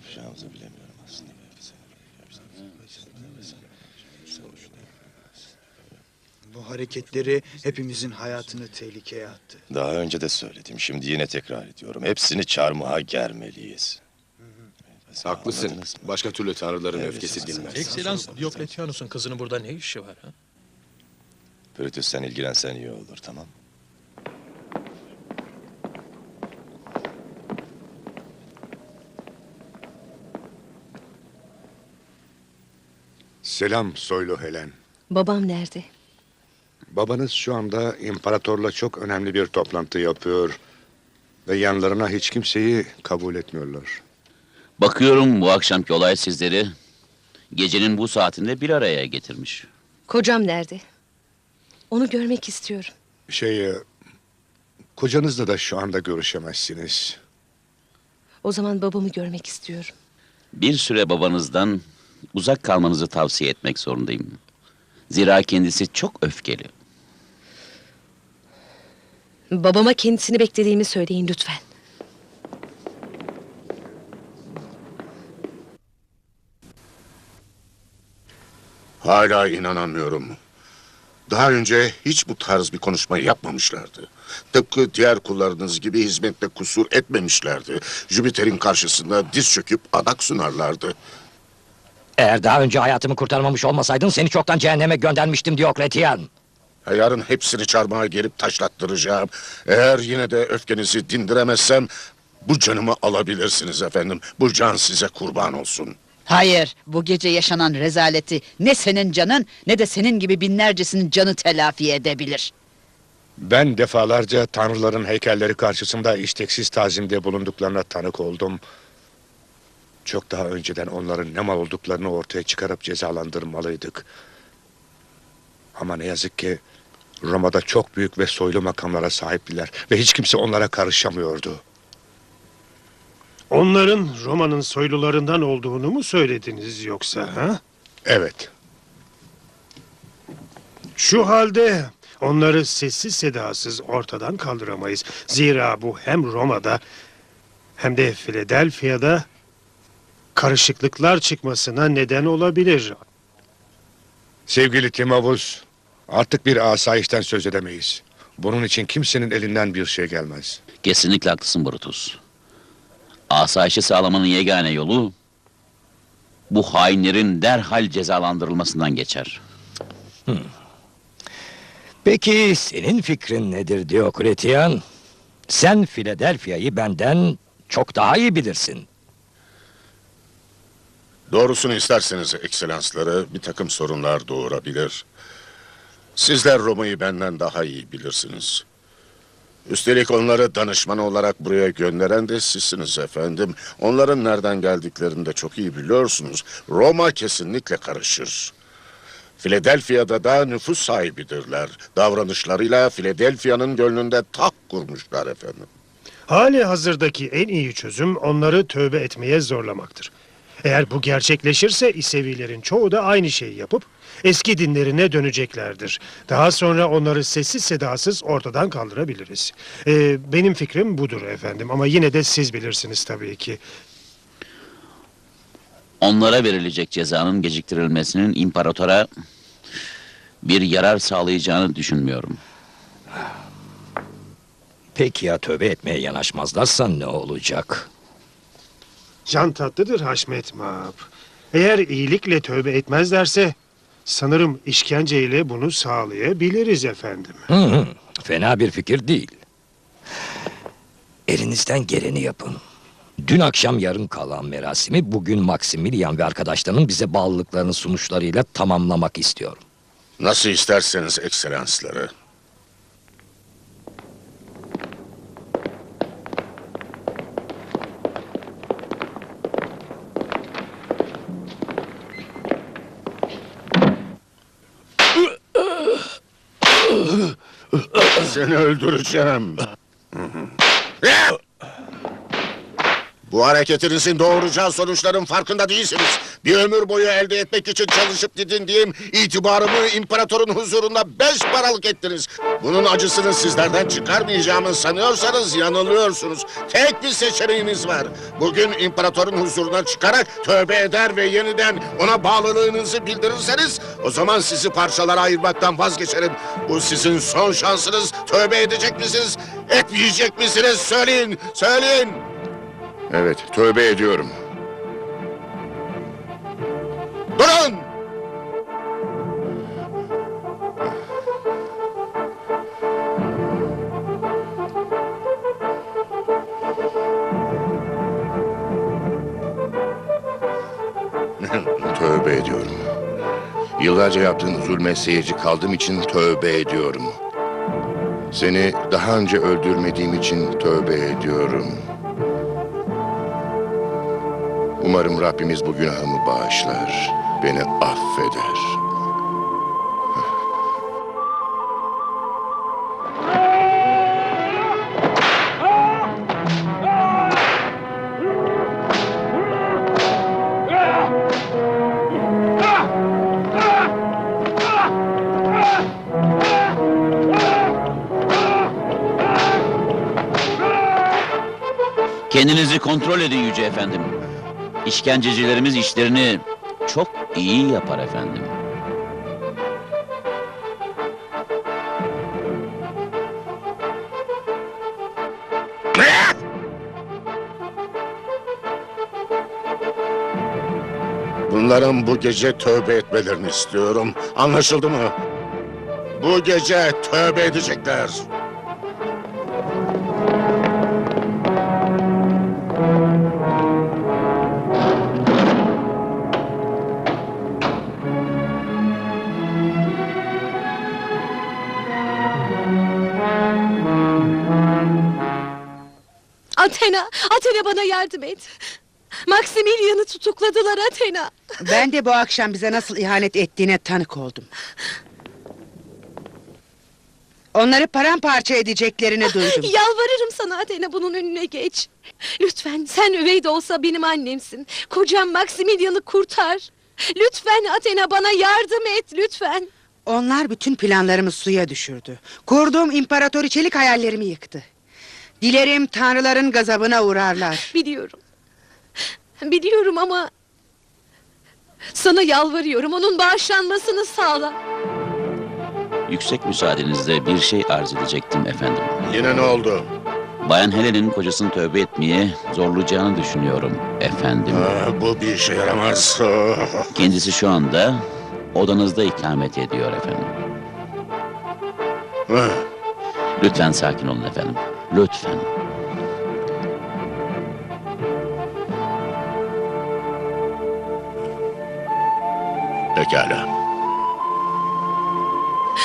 yapacağımızı bilemiyorum aslında. Bu hareketleri hepimizin hayatını tehlikeye attı. Daha önce de söyledim. Şimdi yine tekrar ediyorum. Hepsini çarmıha germeliyiz. Haklısın. Mı? Başka türlü tanrıların Evet, öfkesi dinmez. Ekselans Diokletianus'un kızının burada ne işi var ha? Brutus sen ilgilensen iyi olur tamam Selam soylu Helen. Babam nerede? Babanız şu anda imparatorla çok önemli bir toplantı yapıyor. Ve yanlarına hiç kimseyi kabul etmiyorlar. Bakıyorum bu akşamki olay sizleri gecenin bu saatinde bir araya getirmiş. Kocam nerede? Onu görmek istiyorum. Şey, e, kocanızla da şu anda görüşemezsiniz. O zaman babamı görmek istiyorum. Bir süre babanızdan uzak kalmanızı tavsiye etmek zorundayım. Zira kendisi çok öfkeli. Babama kendisini beklediğimi söyleyin lütfen. Hala inanamıyorum. Daha önce hiç bu tarz bir konuşma yapmamışlardı. Tıpkı diğer kullarınız gibi hizmette kusur etmemişlerdi. Jüpiter'in karşısında diz çöküp adak sunarlardı. Eğer daha önce hayatımı kurtarmamış olmasaydın seni çoktan cehenneme göndermiştim Diokletian. Yarın hepsini çarmıha gerip taşlattıracağım. Eğer yine de öfkenizi dindiremezsem bu canımı alabilirsiniz efendim. Bu can size kurban olsun. Hayır, bu gece yaşanan rezaleti ne senin canın ne de senin gibi binlercesinin canı telafi edebilir. Ben defalarca tanrıların heykelleri karşısında isteksiz tazimde bulunduklarına tanık oldum. Çok daha önceden onların ne mal olduklarını ortaya çıkarıp cezalandırmalıydık. Ama ne yazık ki Roma'da çok büyük ve soylu makamlara sahiptiler ve hiç kimse onlara karışamıyordu. Onların Roma'nın soylularından olduğunu mu söylediniz yoksa ha? Evet, Şu halde onları sessiz sedasız ortadan kaldıramayız. Zira bu hem Roma'da hem de Philadelphia'da karışıklıklar çıkmasına neden olabilir. sevgili Timavus, artık bir asayişten söz edemeyiz. Bunun için kimsenin elinden bir şey gelmez. Kesinlikle haklısın Brutus. Asayişi sağlamanın yegane yolu bu hainlerin derhal cezalandırılmasından geçer. Peki senin fikrin nedir Diokletian? Sen Philadelphia'yı benden çok daha iyi bilirsin. Doğrusunu isterseniz ekselansları bir takım sorunlar doğurabilir. Sizler Roma'yı benden daha iyi bilirsiniz. Üstelik onları danışman olarak buraya gönderen de sizsiniz efendim. Onların nereden geldiklerini de çok iyi biliyorsunuz. Roma kesinlikle karışır. Philadelphia'da da nüfus sahibidirler. Davranışlarıyla Philadelphia'nın gönlünde taht kurmuşlar efendim. Hali hazırdaki en iyi çözüm onları tövbe etmeye zorlamaktır. Eğer bu gerçekleşirse İsevilerin çoğu da aynı şeyi yapıp eski dinlerine döneceklerdir. Daha sonra onları sessiz sedasız ortadan kaldırabiliriz. Ee, benim fikrim budur efendim ama yine de siz bilirsiniz tabii ki. Onlara verilecek cezanın geciktirilmesinin imparatora bir yarar sağlayacağını düşünmüyorum. Peki ya tövbe etmeye yanaşmazlarsa ne olacak? Can tatlıdır Haşmet Mağab. Eğer iyilikle tövbe etmezlerse sanırım işkenceyle bunu sağlayabiliriz efendim. Hı hı, fena bir fikir değil. Elinizden geleni yapın. Dün akşam yarım kalan merasimi bugün Maximilian ve arkadaşlarının bize bağlılıklarının sunuşlarıyla tamamlamak istiyorum. Nasıl isterseniz ekselansları. Seni öldüreceğim. Bu hareketinizin doğuracağı sonuçların farkında değilsiniz. Bir ömür boyu elde etmek için çalışıp didindiğim itibarımı imparatorun huzurunda beş paralık ettiniz. Bunun acısını sizlerden çıkarmayacağımı sanıyorsanız yanılıyorsunuz. Tek bir seçeneğiniz var. Bugün imparatorun huzuruna çıkarak tövbe eder ve yeniden ona bağlılığınızı bildirirseniz o zaman sizi parçalara ayırmaktan vazgeçerim. Bu sizin son şansınız. Tövbe edecek misiniz? Etmeyecek misiniz? Söyleyin, söyleyin. Evet, tövbe ediyorum. Durun! tövbe ediyorum. Yıllarca yaptığın zulme seyirci kaldığım için tövbe ediyorum. Seni daha önce öldürmediğim için tövbe ediyorum. Umarım Rabbimiz bu günahımı bağışlar, beni affeder. Kendinizi kontrol edin Yüce Efendim. İşkencecilerimiz işlerini çok iyi yapar efendim. Bunların bu gece tövbe etmelerini istiyorum. Anlaşıldı mı? Bu gece tövbe edecekler. Athena, Athena bana yardım et. Maximilian'ı tutukladılar Athena. Ben de bu akşam bize nasıl ihanet ettiğine tanık oldum. Onları paramparça edeceklerini duydum. Yalvarırım sana Athena bunun önüne geç. Lütfen sen üvey de olsa benim annemsin. Kocam Maximilian'ı kurtar. Lütfen Athena bana yardım et lütfen. Onlar bütün planlarımı suya düşürdü. Kurduğum imparatoriçelik hayallerimi yıktı. Dilerim tanrıların gazabına uğrarlar. Biliyorum. Biliyorum ama... Sana yalvarıyorum onun bağışlanmasını sağla. Yüksek müsaadenizle bir şey arz edecektim efendim. Yine ne oldu? Bayan Helen'in kocasını tövbe etmeye zorlayacağını düşünüyorum efendim. Aa, bu bir işe yaramaz. Kendisi şu anda odanızda ikamet ediyor efendim. Ah, Lütfen sakin olun efendim. Lütfen. Pekala.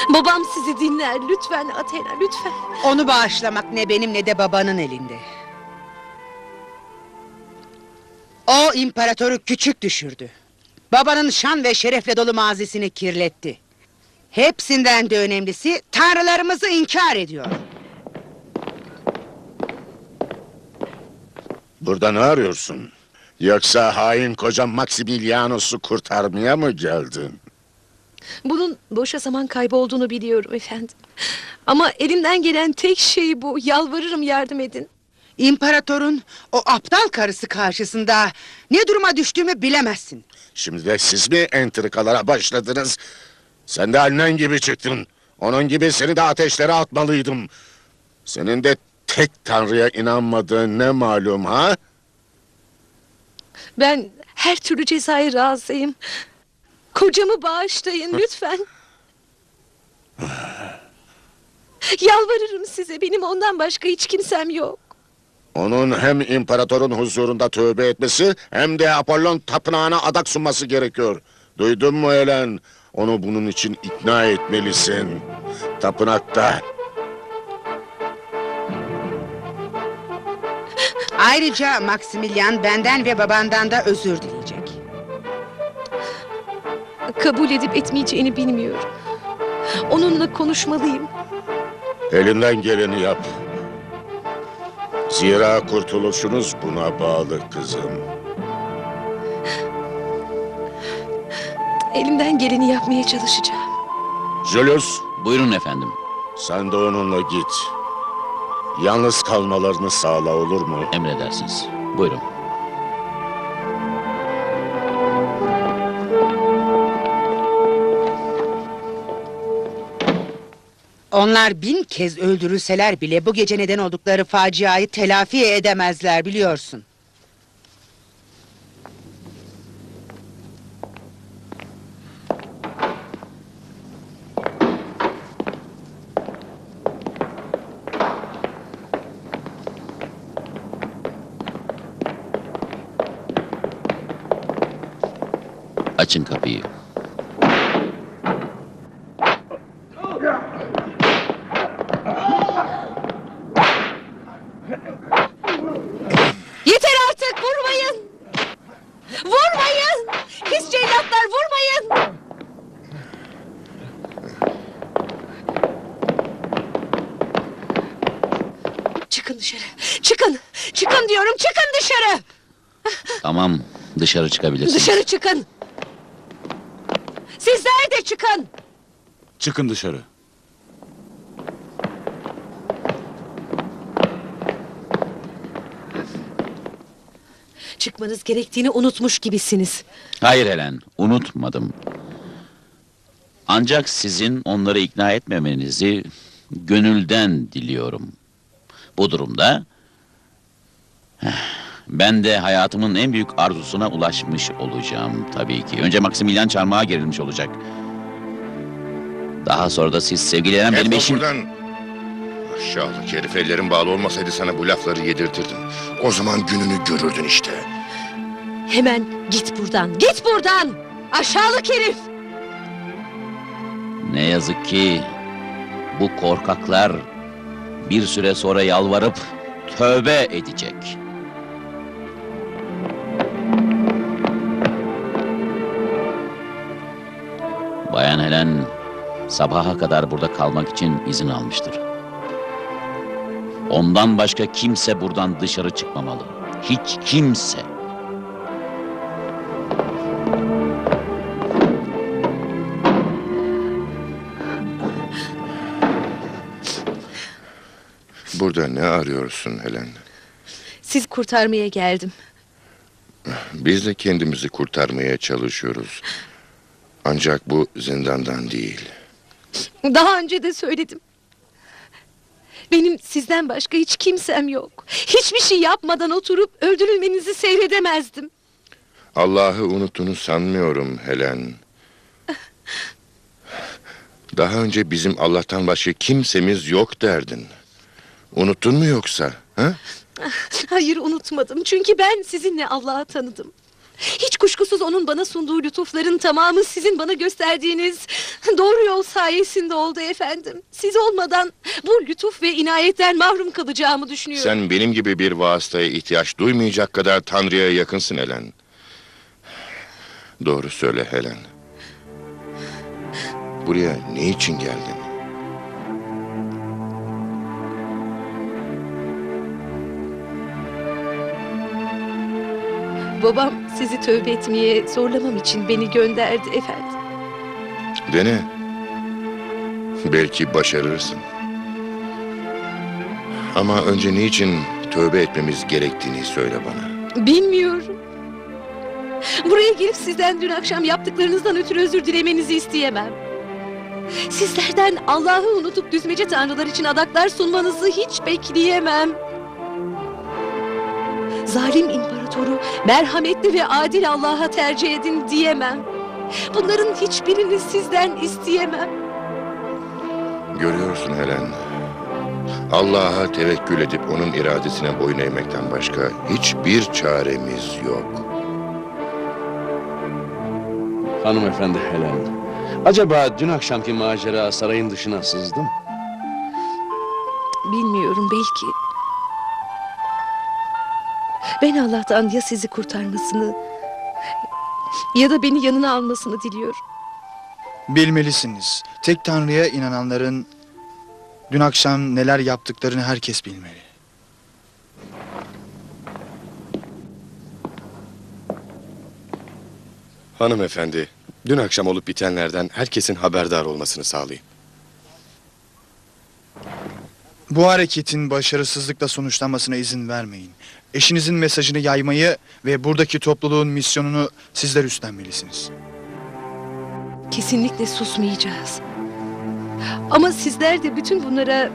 Babam sizi dinler lütfen Athena lütfen. Onu bağışlamak ne benim ne de babanın elinde. O imparatoru küçük düşürdü. Babanın şan ve şerefle dolu mazisini kirletti. Hepsinden de önemlisi tanrılarımızı inkar ediyor. Burada ne arıyorsun? Yoksa hain kocam Maximilianus'u kurtarmaya mı geldin? Bunun boşa zaman kaybı olduğunu biliyorum efendim. Ama elimden gelen tek şey bu. Yalvarırım yardım edin. İmparatorun o aptal karısı karşısında ne duruma düştüğümü bilemezsin. Şimdi de siz mi entrikalara başladınız? Sen de annen gibi çıktın. Onun gibi seni de ateşlere atmalıydım. Senin de tek tanrıya inanmadığın ne malum ha? Ben her türlü cezaya razıyım. Kocamı bağışlayın lütfen. Yalvarırım size benim ondan başka hiç kimsem yok. Onun hem imparatorun huzurunda tövbe etmesi hem de Apollon tapınağına adak sunması gerekiyor. Duydun mu Helen? Onu bunun için ikna etmelisin. Tapınakta Ayrıca Maximilian benden ve babandan da özür dileyecek. Kabul edip etmeyeceğini bilmiyorum. Onunla konuşmalıyım. elinden geleni yap. Zira kurtuluşunuz buna bağlı kızım. Elimden geleni yapmaya çalışacağım. Julius, Buyurun efendim. sen de onunla git. Yalnız kalmalarını sağla olur mu? Emredersiniz. Buyurun. Onlar bin kez öldürülseler bile bu gece neden oldukları faciayı telafi edemezler biliyorsun. Açın kapıyı. Yeter artık vurmayın. Vurmayın. Pis cellatlar vurmayın. Çıkın dışarı. Çıkın. Çıkın diyorum. Çıkın dışarı. Tamam, dışarı çıkabilirsiniz. Dışarı çıkın. Sizler de çıkın. Çıkın dışarı. Çıkmanız gerektiğini unutmuş gibisiniz. Hayır Helen, unutmadım. Ancak sizin onları ikna etmemenizi gönülden diliyorum. Bu durumda ben de hayatımın en büyük arzusuna ulaşmış olacağım tabii ki. Önce Maximilian çarmıha gerilmiş olacak. Daha sonra da siz sevgilenen benim Defol eşim... buradan. Aşağılık herif ellerin bağlı olmasaydı sana bu lafları yedirtirdim. O zaman gününü görürdün işte. Hemen git buradan. Git buradan. Aşağılık herif. Ne yazık ki bu korkaklar bir süre sonra yalvarıp tövbe edecek. Sabaha kadar burada kalmak için izin almıştır. Ondan başka kimse buradan dışarı çıkmamalı. Hiç kimse. Burada ne arıyorsun Helen? Sizi kurtarmaya geldim. Biz de kendimizi kurtarmaya çalışıyoruz. Ancak bu zindandan değil. Daha önce de söyledim. Benim sizden başka hiç kimsem yok. Hiçbir şey yapmadan oturup öldürülmenizi seyredemezdim. Allah'ı unuttuğunu sanmıyorum Helen. Daha önce bizim Allah'tan başka kimsemiz yok derdin. Unuttun mu yoksa? Ha? Hayır unutmadım. Çünkü ben sizinle Allah'ı tanıdım. Hiç kuşkusuz onun bana sunduğu lütufların tamamı sizin bana gösterdiğiniz doğru yol sayesinde oldu efendim. Siz olmadan bu lütuf ve inayetten mahrum kalacağımı düşünüyorum. Sen benim gibi bir vasıtaya ihtiyaç duymayacak kadar Tanrı'ya yakınsın Helen. Doğru söyle Helen. Buraya ne için geldin? Babam sizi tövbe etmeye zorlamam için beni gönderdi efendim. Dene. Belki başarırsın. Ama önce niçin tövbe etmemiz gerektiğini söyle bana. Bilmiyorum. Buraya gelip sizden dün akşam yaptıklarınızdan ötürü özür dilemenizi isteyemem. Sizlerden Allah'ı unutup düzmece tanrılar için adaklar sunmanızı hiç bekleyemem. Zalim imparatoru merhametli ve adil Allah'a tercih edin diyemem. Bunların hiçbirini sizden isteyemem. Görüyorsun Helen. Allah'a tevekkül edip onun iradesine boyun eğmekten başka hiçbir çaremiz yok. Hanımefendi Helen. Acaba dün akşamki macera sarayın dışına sızdı mı? Bilmiyorum belki. Ben Allah'tan ya sizi kurtarmasını... ...ya da beni yanına almasını diliyorum. Bilmelisiniz. Tek Tanrı'ya inananların... ...dün akşam neler yaptıklarını herkes bilmeli. Hanımefendi, dün akşam olup bitenlerden herkesin haberdar olmasını sağlayın. Bu hareketin başarısızlıkla sonuçlanmasına izin vermeyin. Eşinizin mesajını yaymayı ve buradaki topluluğun misyonunu sizler üstlenmelisiniz. Kesinlikle susmayacağız. Ama sizler de bütün bunlara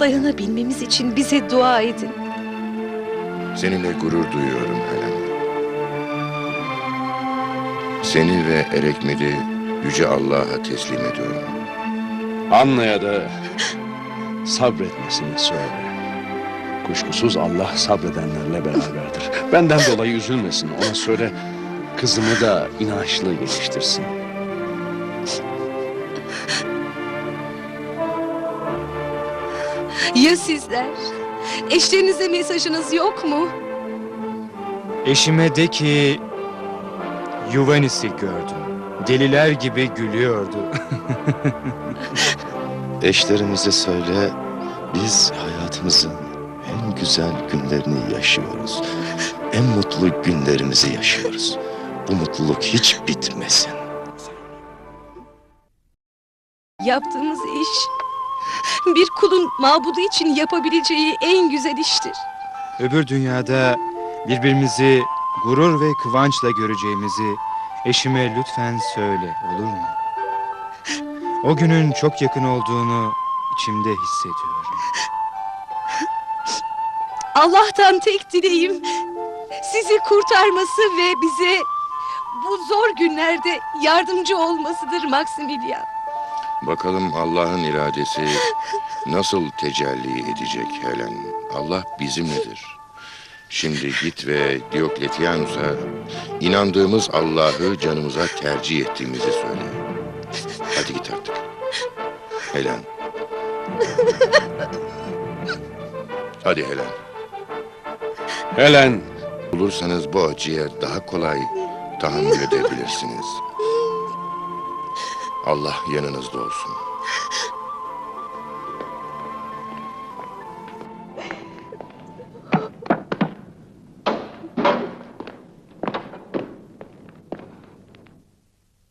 dayanabilmemiz için bize dua edin. Seninle gurur duyuyorum Helen. Seni ve Erekmil'i Yüce Allah'a teslim ediyorum. Anna'ya da sabretmesini söyle. Kuşkusuz Allah sabredenlerle beraberdir. Benden dolayı üzülmesin. Ona söyle kızımı da inançlı yetiştirsin. Ya sizler? Eşlerinize mesajınız yok mu? Eşime de ki Yuvanis'i gördüm. Deliler gibi gülüyordu. Eşlerimize söyle, biz hayatımızın en güzel günlerini yaşıyoruz. En mutlu günlerimizi yaşıyoruz. Bu mutluluk hiç bitmesin. Yaptığımız iş bir kulun mabudu için yapabileceği en güzel iştir. Öbür dünyada birbirimizi gurur ve kıvançla göreceğimizi eşime lütfen söyle olur mu? O günün çok yakın olduğunu içimde hissediyorum. Allah'tan tek dileğim sizi kurtarması ve bize bu zor günlerde yardımcı olmasıdır Maximilian. Bakalım Allah'ın iradesi nasıl tecelli edecek Helen. Allah bizimledir. Şimdi git ve Diokletianus'a inandığımız Allah'ı canımıza tercih ettiğimizi söyle. Hadi git artık. Helen. Hadi Helen. Helen, Bulursanız bu acıya daha kolay tahammül edebilirsiniz. Allah yanınızda olsun.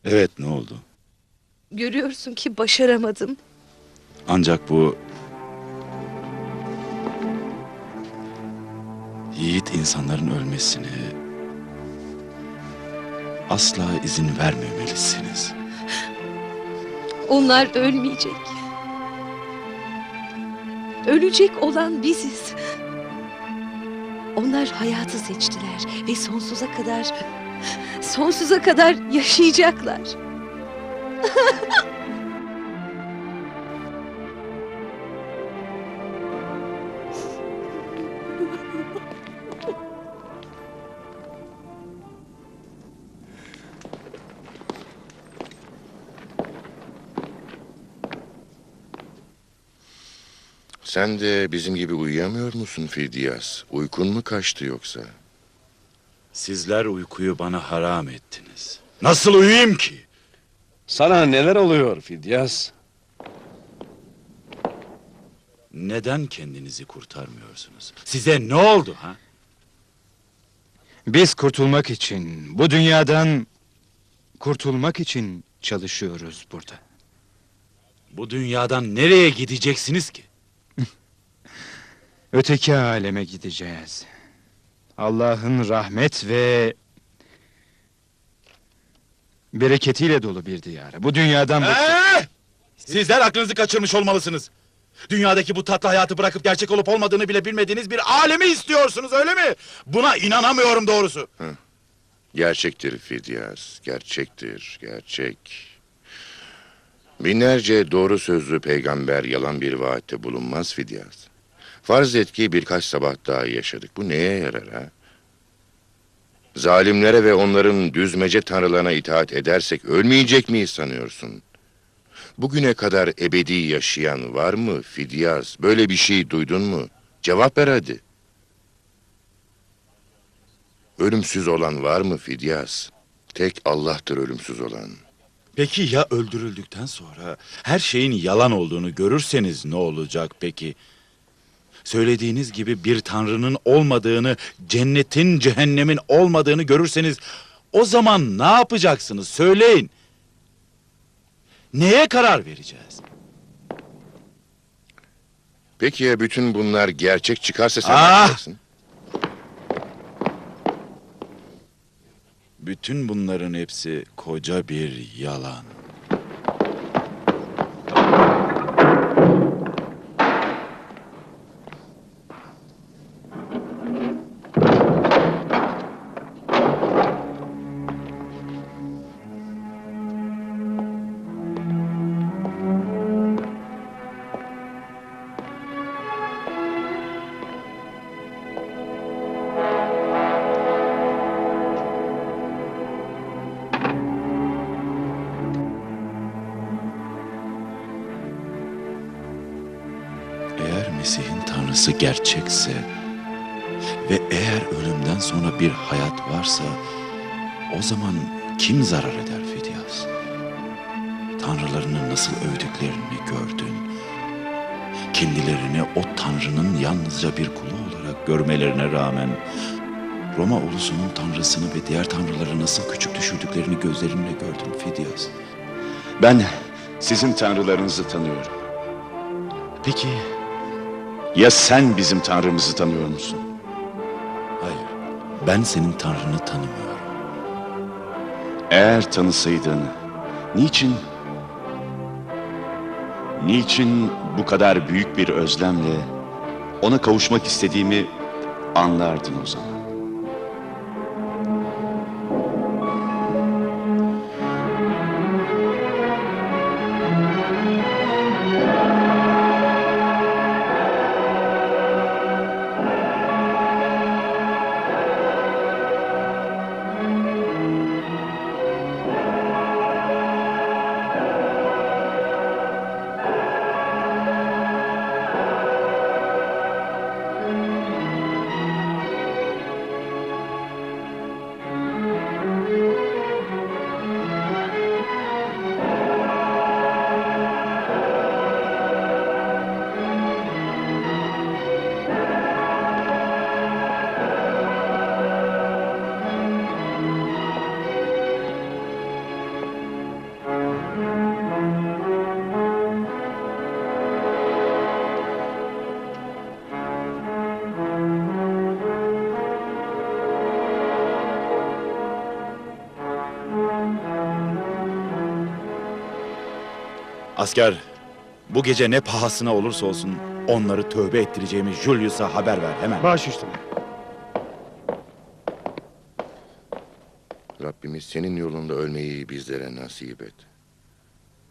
Evet ne oldu? Görüyorsun ki başaramadım. Ancak bu... Yiğit insanların ölmesine... Asla izin vermemelisiniz. Onlar ölmeyecek. Ölecek olan biziz. Onlar hayatı seçtiler ve sonsuza kadar sonsuza kadar yaşayacaklar. Sen de bizim gibi uyuyamıyor musun Fidyas? Uykun mu kaçtı yoksa? Sizler uykuyu bana haram ettiniz. Nasıl uyuyayım ki? sana neler oluyor Fidyas? Neden kendinizi kurtarmıyorsunuz? Size ne oldu ha? Biz kurtulmak için, bu dünyadan kurtulmak için çalışıyoruz burada. Bu dünyadan nereye gideceksiniz ki? Öteki aleme gideceğiz. Allah'ın rahmet ve bereketiyle dolu bir diyara. Bu dünyadan. Ee! Sizler aklınızı kaçırmış olmalısınız. Dünyadaki bu tatlı hayatı bırakıp gerçek olup olmadığını bile bilmediğiniz bir alemi istiyorsunuz öyle mi? Buna inanamıyorum doğrusu. Gerçektir Fidyas, gerçektir, gerçek. Binlerce doğru sözlü peygamber yalan bir vaatte bulunmaz Fidyas. Farz et ki birkaç sabah daha yaşadık. Bu neye yarar ha? Zalimlere ve onların düzmece tanrılarına itaat edersek ölmeyecek miyiz sanıyorsun? Bugüne kadar ebedi yaşayan var mı Fidyas? Böyle bir şey duydun mu? Cevap ver hadi. Ölümsüz olan var mı Fidyas? Tek Allah'tır ölümsüz olan. Peki ya öldürüldükten sonra her şeyin yalan olduğunu görürseniz ne olacak peki? Söylediğiniz gibi bir tanrının olmadığını, cennetin, cehennemin olmadığını görürseniz O zaman ne yapacaksınız? Söyleyin. Neye karar vereceğiz? Peki ya bütün bunlar gerçek çıkarsa sen ne Ah! yapacaksın? Bütün bunların hepsi koca bir yalan. Tanrısı gerçekse ve eğer ölümden sonra bir hayat varsa o zaman kim zarar eder Fidyas? Tanrılarını nasıl övdüklerini gördün. Kendilerini o Tanrı'nın yalnızca bir kulu olarak görmelerine rağmen Roma ulusunun Tanrısını ve diğer Tanrıları nasıl küçük düşürdüklerini gözlerinle gördün Fidyas. Ben sizin tanrılarınızı tanıyorum. Peki ya sen bizim tanrımızı tanıyor musun? Hayır, ben senin Tanrını tanımıyorum. Eğer tanısaydın, niçin... Niçin bu kadar büyük bir özlemle ona kavuşmak istediğimi anlardın o zaman. Asker, bu gece ne pahasına olursa olsun onları tövbe ettireceğimi Julius'a haber ver hemen. Baş üstüne. Rabbimiz senin yolunda ölmeyi bizlere nasip et.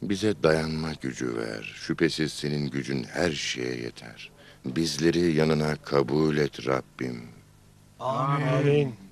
Bize dayanma gücü ver. Şüphesiz senin gücün her şeye yeter. Bizleri yanına kabul et Rabbim. Amin.